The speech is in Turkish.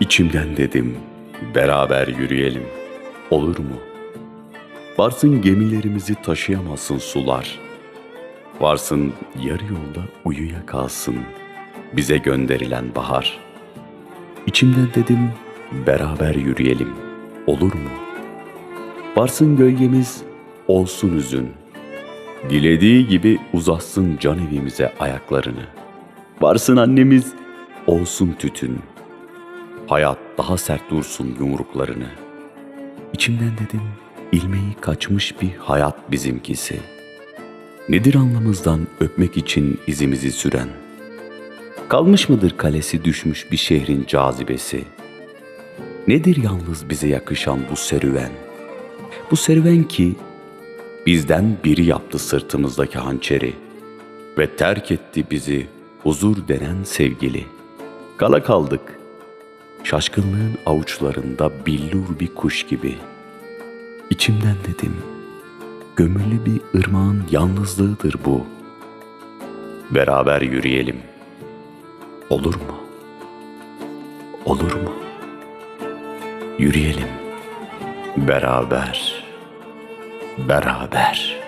İçimden dedim, beraber yürüyelim. Olur mu? Varsın gemilerimizi taşıyamazsın sular. Varsın yarı yolda uyuya kalsın bize gönderilen bahar. İçimden dedim, beraber yürüyelim. Olur mu? Varsın gölgemiz, olsun üzün. Dilediği gibi uzatsın can evimize ayaklarını. Varsın annemiz, olsun tütün. Hayat daha sert dursun yumruklarını. İçimden dedim, ilmeği kaçmış bir hayat bizimkisi. Nedir anlamızdan öpmek için izimizi süren? Kalmış mıdır kalesi düşmüş bir şehrin cazibesi? Nedir yalnız bize yakışan bu serüven? Bu serüven ki bizden biri yaptı sırtımızdaki hançeri ve terk etti bizi huzur denen sevgili. Kala kaldık. Şaşkınlığın avuçlarında billur bir kuş gibi. İçimden dedim, gömülü bir ırmağın yalnızlığıdır bu. Beraber yürüyelim. Olur mu? Olur mu? Yürüyelim. Beraber. Beraber.